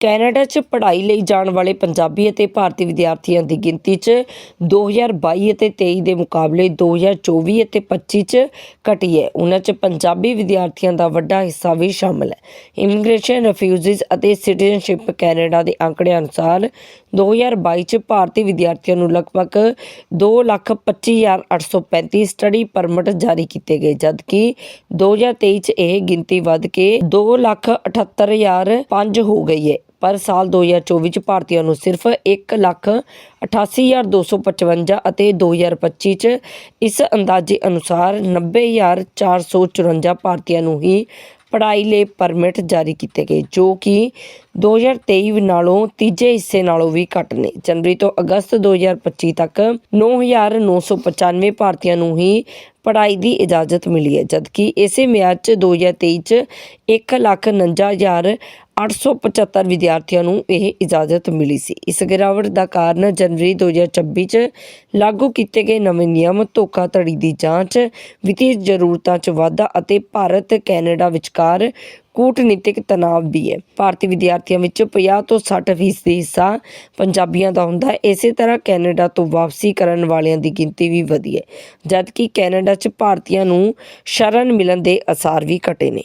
Canada 'ਚ ਪੜ੍ਹਾਈ ਲਈ ਜਾਣ ਵਾਲੇ ਪੰਜਾਬੀ ਅਤੇ ਭਾਰਤੀ ਵਿਦਿਆਰਥੀਆਂ ਦੀ ਗਿਣਤੀ 'ਚ 2022 ਅਤੇ 23 ਦੇ ਮੁਕਾਬਲੇ 2024 ਅਤੇ 25 'ਚ ਘਟੀ ਹੈ। ਉਹਨਾਂ 'ਚ ਪੰਜਾਬੀ ਵਿਦਿਆਰਥੀਆਂ ਦਾ ਵੱਡਾ ਹਿੱਸਾ ਵੀ ਸ਼ਾਮਲ ਹੈ। ਇਮੀਗ੍ਰੇਸ਼ਨ ਰਿਫਿਊਜੀਜ਼ ਅਤੇ ਸਿਟੀਜ਼ਨਸ਼ਿਪ ਕੈਨੇਡਾ ਦੇ ਅੰਕੜਿਆਂ ਅਨੁਸਾਰ 2022 'ਚ ਭਾਰਤੀ ਵਿਦਿਆਰਥੀਆਂ ਨੂੰ ਲਗਭਗ 225835 ਸਟੱਡੀ ਪਰਮਿਟ ਜਾਰੀ ਕੀਤੇ ਗਏ, ਜਦਕਿ 2023 'ਚ ਇਹ ਗਿਣਤੀ ਵੱਧ ਕੇ 278005 ਹੋ ਗਈ ਹੈ। ਪਰ ਸਾਲ 2024 ਚ ਭਾਰਤੀਆਂ ਨੂੰ ਸਿਰਫ 188255 ਅਤੇ 2025 ਚ ਇਸ ਅੰਦਾਜ਼ੇ ਅਨੁਸਾਰ 90454 ਭਾਰਤੀਆਂ ਨੂੰ ਹੀ ਪੜ੍ਹਾਈ ਲਈ ਪਰਮਿਟ ਜਾਰੀ ਕੀਤੇ ਗਏ, ਜੋ ਕਿ 2023 ਨਾਲੋਂ ਤੀਜੇ ਹਿੱਸੇ ਨਾਲੋਂ ਵੀ ਘੱਟ ਨੇ। ਜਨਵਰੀ ਤੋਂ ਅਗਸਤ 2025 ਤੱਕ 9995 ਭਾਰਤੀਆਂ ਨੂੰ ਹੀ ਪੜ੍ਹਾਈ ਦੀ ਇਜਾਜ਼ਤ ਮਿਲੀ ਹੈ ਜਦਕਿ ਇਸੇ ਮਿਆਦ 'ਚ 2023 'ਚ 1,49,875 ਵਿਦਿਆਰਥੀਆਂ ਨੂੰ ਇਹ ਇਜਾਜ਼ਤ ਮਿਲੀ ਸੀ। ਇਸ ਗਿਰਾਵਟ ਦਾ ਕਾਰਨ ਜਨਵਰੀ 2026 'ਚ ਲਾਗੂ ਕੀਤੇ ਗਏ ਨਵੇਂ ਨਿਯਮ ਧੋਖਾਧੜੀ ਦੀ ਜਾਂਚ ਵਿੱਤੀ ਜ਼ਰੂਰਤਾਂ 'ਚ ਵਾਧਾ ਅਤੇ ਭਾਰਤ ਕੈਨੇਡਾ ਵਿਚਕਾਰ ਕੂਟਨੀਤਿਕ ਤਣਾਅ ਵੀ ਹੈ। ਭਾਰਤੀ ਵਿਦਿਆਰਥੀਆਂ ਵਿੱਚ 50 ਤੋਂ 60 ਫੀਸਦੀ ਹਿੱਸਾ ਪੰਜਾਬੀਆਂ ਦਾ ਹੁੰਦਾ ਹੈ। ਇਸੇ ਤਰ੍ਹਾਂ ਕੈਨੇਡਾ ਤੋਂ ਵਾਪਸੀ ਕਰਨ ਵਾਲਿਆਂ ਦੀ ਗਿਣਤੀ ਵੀ ਵਧੀ ਹੈ। ਜਦਕਿ ਕੈਨੇਡਾ 'ਚ ਭਾਰਤੀਆਂ ਨੂੰ ਸ਼ਰਨ ਮਿਲਣ ਦੇ ਅਸਾਰ ਵੀ ਘਟੇ ਨੇ।